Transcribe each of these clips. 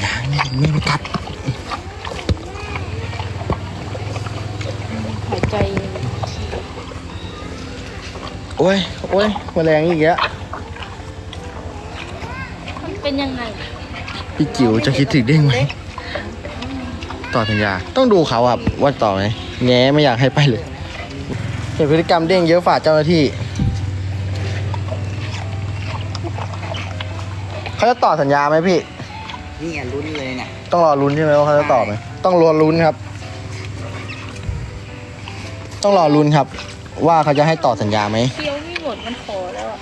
อย่างนี้ไม่ไม่กัดหายใจโอ้ยโอ้ยแมลงอีกแล้วมันเป็นยังไงพี่จิ๋วจะคิดถึงเด้งไหมต่อสัญญาต้องดูเขาครับว่าต่อไหมแง้ไม่อยากให้ไปเลยเห็นพฤติกรรมเด้งเยอะฝ่าเจ้าหน้าที่เขาจะต่อสัญญาไหมพี่ นี่ไงลุ้นเลยเนี่ยต้องรอลุ้นใช่ไหมว่าเขาจะต่อไหมต้องรอลุ้นครับ ต้องรอลุ้นครับ ว่าเขาจะให้ต่อสัญญาไหมเคี้ยวไม่หมดมันขอแล้วอะ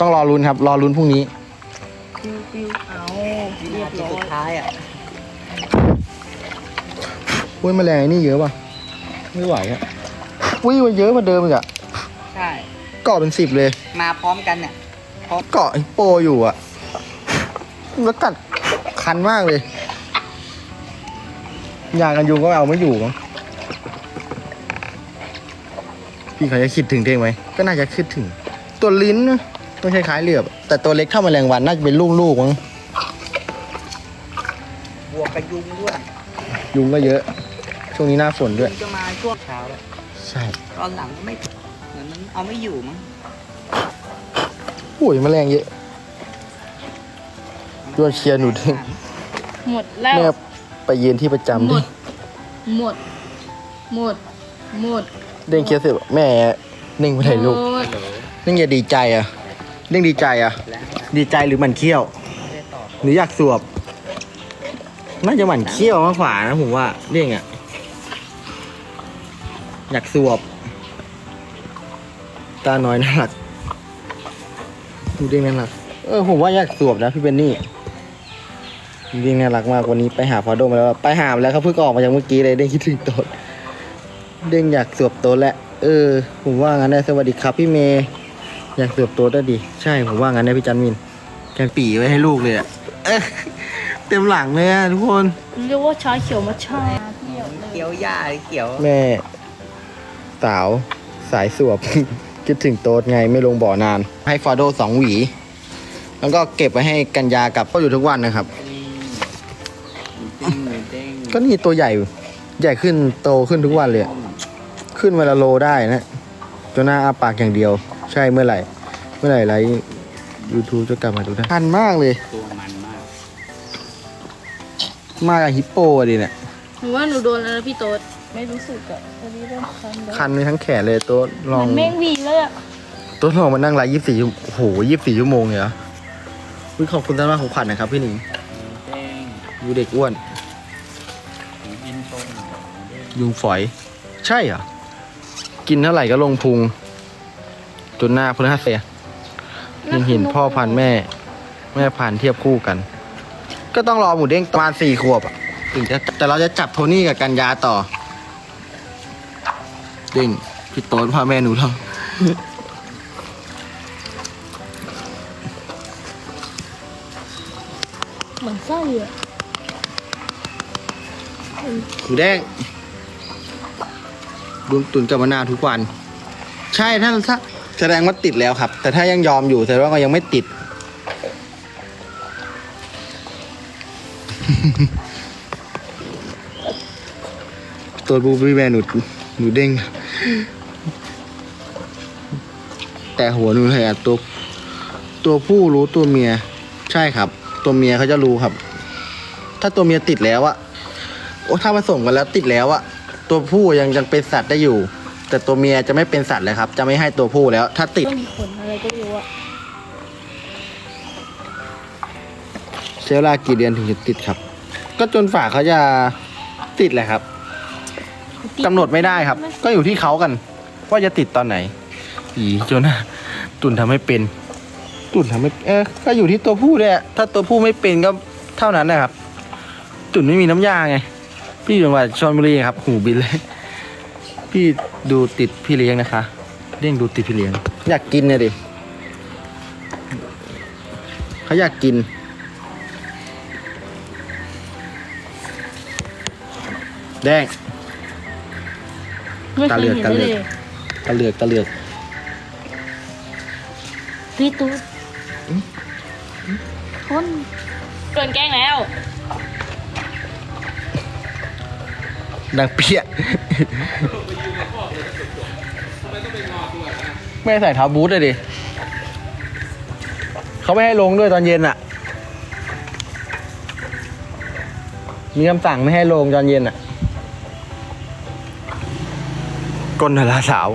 ต้องรอลุ้นครับรอลุ้นพรุ่งนี้ ปิวปิวเอาวิเรียนาบทีร้อสุดยท้ายอะอุ้ยแมลงไอ้นี่เยอะป่ะ ไม่ไหวอะอุ้ยมันเยอะกว่าเดิมอีกอะใช่เกาะเป็นสิบเลย มาพร้อมกันเนี่ย เกาะไอ้โปอยู่อะแล้วกัดคันมากเลยยากันยุงก็เอาไม่อยู่มั้งพี่เขาจะคิดถึงเด้งไหมก็น่าจะคิดถึง ตัวลิ้นนะต้องใช้คล้ายๆเหลือบ แต่ตัวเล็กเท่าแมลงวันน่าจะเป็นลูกๆมั้งบวกกับยุงด้วยยุงก็เยอะ ช่วงนี้หน้าฝนด้วยยุงจะมาช่วงเช้าแล้วใช่ ตอนหลังก็ไม่เหมือนมันเอาไม่อยู่มั้ง อุ้ยแมลงเยอะยอดเชียร์หนูเด้งหมดแล้ว แม่ไปยืนที่ประจำหมดิด หมด หมด หมดเด้งเคลียร์เสร็จบอกแม่นิ่งไปถ่ายรูปหมดนิ่งอย่าดีใจอะนิ่งดีใจอะแล้วดีใจหรือหมันเขี้ยวไม่ได้ตอบหรืออยากสวบ น่าจะหมันเขี้ยวมากกว่านะผมว่าเด้งอะ อยากสวบ ตาน้อยน่ารัก ดูเด้งน่ารักเออผมว่าอยากสวบนะพี่เบนนี่เด้งน่ารักมากวันนี้ไปหาฟอโดมาแล้วไปหามาแล้วเขาเพิ่งออกมาจากเมื่อกี้เลยเด้งคิดถึงโตดเด้งอยากสวบโตดแล้วเออ ผมว่างั้นได้สวัสดีครับพี่เมย์อยากสวบโตดได้ดี ใช่ผมว่างั้นได้พี่จันมินแกงปีไว้ให้ลูกเลยอะเอ้ยเต็มหลังเลยอะทุกคนเรียกว่าชาเขียวมาชาเที่ยวเลยเขียวหญ้าหรือเขียว แม่สาวสายสวบ คิดถึงโต๊ดไงไม่ลงบ่อนาน ให้ฟอโดสองหวี แล้วก็เก็บไว้ให้กัญญากับก็อยู่ทุกวันนะครับ ก็นี่ตัวใหญ่ใหญ่ขึ้นโตขึ้นทุกวันเลยอะขึ้นเวลาโลได้นะตัวหน้าอาปากอย่างเดียว ใช่เมื่อไหร่ เมื่อไหร่ไรยูทูบจะกลับมาดูได้ทันมากเลย ตัวมันมากมากกับฮิปโปอะดิเนี่ย หนูว่าหนูโดนแล้วนะพี่โต๊ด ไม่รู้สึกอะตอนนี้เริ่มคันแล้วคันไปทั้งแขนเลยโต๊ดลเหองมือนแมงวีเลยอะโต๊ดลองมานั่งไลฟ์ยี่สิบสี่ชั่วโมงโอ้โหยี่สิบสี่ชั่วโมงเลยเหรออุ๊ยขอบคุณสำหรับของขวัญนะครับพี่หนิงเด้งดูเด็กอ้วนถึงอินโทรเด้งยุงฝอย ใช่เหรอ กินเท่าไหร่ก็ลงพุง จนหน้าพลหัสเสียยังเห็นพ่อพันธุ์แม่ แม่พันธุ์เทียบคู่กัน ก็ต้องรอหมูเด้งประมาณสี่ขวบอะถึงจะแต่เราจะจับโทนี่กับกันยาต่อ เด้งพี่โต๊นพ่อแม่หนูทเหมือนไส้อะำหมูเด้งดุนตุนกับมะนาวทุกวัน ใช่ถ้าถ้าแสดงว่าติดแล้วครับ แต่ถ้ายังยอมอยู่แสดงว่าก็ยังไม่ติด ตัวบูบี้แมนหนูหนูเด้ง แต่หัวหนูเลยอะตัว ตัวผู้รู้ตัวเมีย ใช่ครับ ตัวเมียเขาจะรู้ครับ ถ้าตัวเมียติดแล้วอะโอ้ถ้าผสมกันแล้วติดแล้วอะตัวผู้ยังยังเป็นสัตว์ได้อยู่ แต่ตัวเมียจะไม่เป็นสัตว์เลยครับ จะไม่ให้ตัวผู้แล้ว ถ้าติดก็มีขนอะไรก็ไม่รู้อะใช้เวลากี่เดือนถึงจะติดครับ ก็จนฝ่าเขาจะติดแหละครับ กำหนดไม่ได้ครับ ก็อยู่ที่เขากัน ว่าจะติดตอนไหน อีจนนะตุนทำให้เป็น ตุนทำให้เออก็อยู่ที่ตัวผู้ด้วยอะถ้าตัวผู้ไม่เป็นก็เท่านั้นนะครับ ตุนไม่มีน้ำยาไง พี่จังหวัดชลบุรีครับ หูบินเลย พี่ดูติดพี่เลี้ยงนะคะ เด้งดูติดพี่เลี้ยง อยากกินเนี่ยดิเขาอยากกินแดง ไม่เคยเห็นตาเหลืเลอกยตาเหลือกตาเหลือกพี่ตุ๊ดคนเกินแกล้งแล้วดังเปี้ยไม่ใส่เท้าบูทเลยดิเขาไม่ให้ลงด้วยตอนเย็นอะ มีคำสั่งไม่ให้ลงตอนเย็นอะ ก้นดาราสาว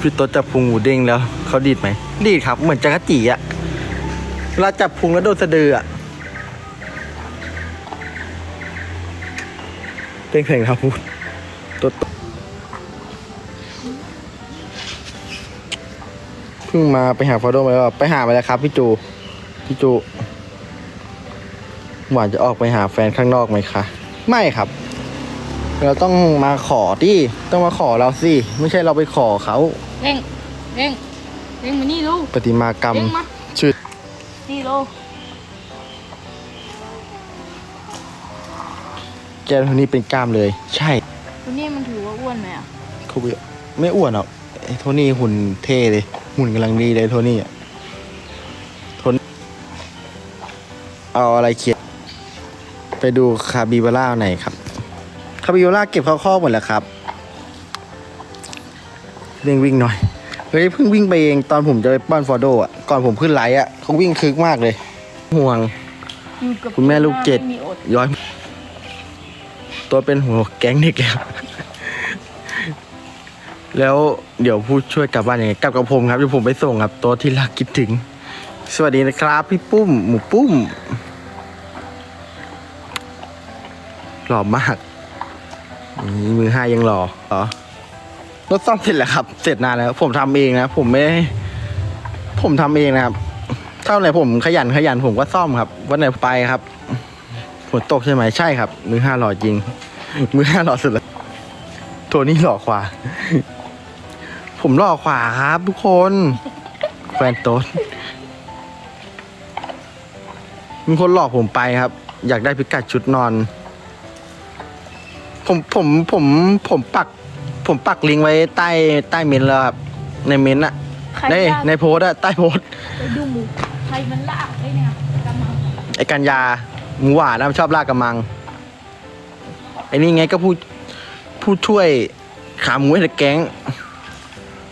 พี่ต๊ดจับพุงหมูเด้งแล้ว เขาดีดไหม ดีดครับ เหมือนจักรจีอะเวลาจับพุงแล้วโดนสะดืออะเต้งเพลงครับพูดต๊ดเพิ่งมาไปหาฟอโดมาแล้วไปหามาแล้วครับ พี่จู พี่จู หวานจะออกไปหาแฟนข้างนอกไหมคะ ไม่ครับ เราต้องมาขอที่ต้องมาขอเราสิ ไม่ใช่เราไปขอเขาเร่งเร่งเร่งมานี่ลูกปฏิมากรรมเร่งมาชื่อนี่ลูกแกคนนี้เป็นกล้ามเลย ใช่คนนี้มันถือว่าอ้วนไหมอะเขาไม่ไม่อ้วนหรอกไอ้โทนี่หุ่นเท่เลย หุ่นกำลังดีเลยโทนี่อะโทนเอาอะไรเขียนไปดูคาบิบาร่าไหนครับคาบิบาร่าเก็บเข้าข้อหมดแล้วครับเร่งวิ่งหน่อยเฮ้ยเพิ่งวิ่งไปเองตอนผมจะไปป้อนฟอร์โดอะก่อนผมขึ้นไลฟ์อะเขาวิ่งคึกมากเลย ห่วง คุณแม่ลูกเจ็ดไม่มีอดย้อย ตัวเป็นหัวแก๊งเด็กแล้วแล้วเดี๋ยวผู้ช่วยกลับบ้านยังไงกลับกับผมครับเดี๋ยวผมไปส่งครับตัวที่รักคิดถึง สวัสดีนะครับพี่ปุ้ม หมูปุ้มหล่อมาก นี่มือห้ายังหล่อเหรอรถซ่อมเสร็จแล้วครับ เสร็จนานแล้ว ผมทำเองนะผมไม่ผมทำเองนะครับเท่าไหร่ผมขยันขยันผมก็ซ่อมครับ วันไหนไปครับฝนตกใช่ไหมใช่ครับ มือห้าหล่อจริง มือห้าหล่อสุดเลยตัวนี้หล่อขวาผมหล่อขวาครับ ทุกคนแฟนโต๊ดมีคนหลอกผมไปครับ อยากได้พิกัดชุดนอน ผมผมผมผมปัก ผมปักลิงก์ไว้ใต้ใต้เมนต์แล้วครับในเมนต์อะใครในลากในโพสต์อะใต้โพสต์ไปดูหมูใครมันลากไอ้เนี่ยกำลังไอ้กัญญาหมูหวานนะมันชอบลากกระมังไอ้นี่ไงก็พูดผู้ช่วยขาหมูให้แต่แก๊ง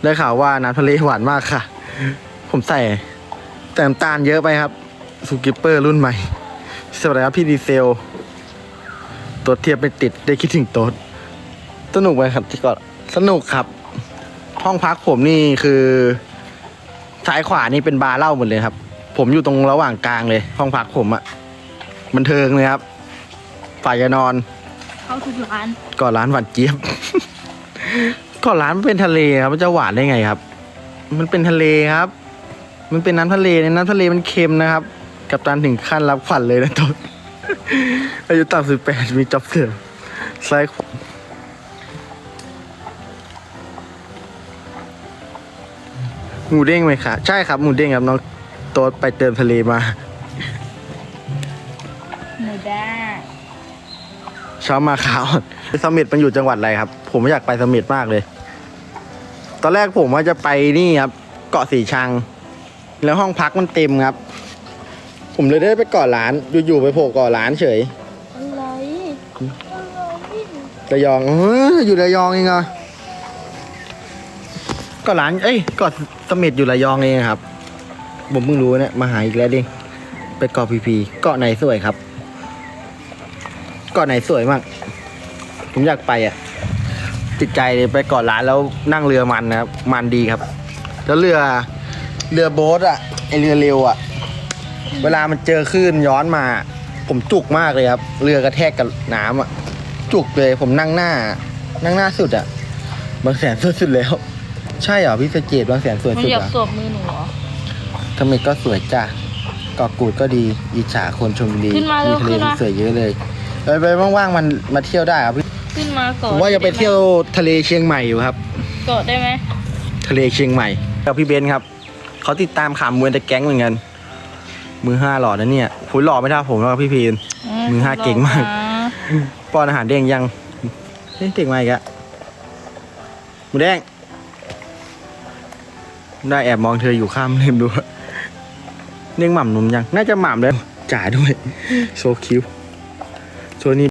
ได้ข่าวว่าน้ำทะเลหวานมากค่ะ ผมใส่แต่น้ำตาลเยอะไปครับสูกิปเปอร์รุ่นใหม่สวัสดีครับพี่ดีเซล ตัวเทียบไม่ติดได้คิดถึงโต๊ดสนุกไหมครับที่ก่อนสนุกครับ ห้องพักผมนี่คือซ้ายขวานี่เป็นบาร์เหล้าหมดเลยครับ ผมอยู่ตรงระหว่างกลางเลย ห้องพักผมอะบันเทิงเลยครับ ฝ่ายจะนอน เข้าทุกร้านก่อนร้านหวานเจี๊ยบ ก่อนร้านมันเป็นทะเลครับมันจะหวานได้ไงครับ มันเป็นทะเลครับ มันเป็นน้ำทะเลในน้ำทะเลมันเค็มนะครับ กับตันถึงขั้นรับขวัญเลยนะต้น อายุต่ำสิบแปดมีจ็อบเสริมซ้ายขวาหมูเด้งไหมคะใช่ครับหมูเด้งครับน้องโต๊ดไปเติมทะเลมาหมูด้าเช้ามาขาวสมิตมันอยู่จังหวัดอะไรครับ ผมอยากไปสมิตมากเลย ตอนแรกผมว่าจะไปนี่ครับ เกาะสีชัง แล้วห้องพักมันเต็มครับ ผมเลยได้ไปเกาะร้าน อยู่ๆไปโผล่เกาะร้านเฉยอะไรอะไรระยองเอออยู่ระยองเองเหรอกาะร้าน เอ้ยเกาะสมิตอยู่ระยองเองครับ ผมเพิ่งรู้เนี่ยมาหาอีกแล้วดิไปเกาะพีพีเกาะไหนสวยครับเกาะไหนสวยมากผมอยากไปอะติดใจเลยไปเกาะร้านแล้วนั่งเรือมันนะครับ มันดีครับ แล้วเรือเรือโบ๊ทอะไอเรือเร็วอะ เวลามันเจอคลื่นย้อนมา ผมจุกมากเลยครับ เรือกระแทกกับน้ำอะ จุกเลยผมนั่งหน้า นั่งหน้าสุดอะ บางแสนสุดสุดแล้ว ใช่เหรอพี่สเกตบางแสนสวยมันสุดอยากเหรอสวมมือหนูเหรอ ทำไมก็สวยจ้ะเกาะกูดก็ดีอิจฉาคนชมบุรีขึ้นมาเร็วทะเลขึ้นมาที่สวยเยอะเลยไปไปว่างๆมันมาเที่ยวได้ครับพี่ขึ้นมาผก่อนมว่าจะไปเที่ยวทะเลเชียงใหม่อยู่ครับเกาะได้ไหมทะเลเชียงใหม่กับพี่เบนซ์ครับเขาติดตามขามมวยแต่แก๊งเหมือนกัน มือห้าหล่อนะเนี่ยผุยหล่อไม่เท่าผมหรอกพี่พีน มือห้าเก่งมาก ป้อนอาหารเด้งยังเฮ้ยเด็กมาอีกอะหมูแดงได้แอบมองเธออยู่ข้ามเล่มดูเรียกหม่ำหนุ่มยัง น่าจะหม่ำเลยจ่าด้วยโชว์คิ้วโชว์นี้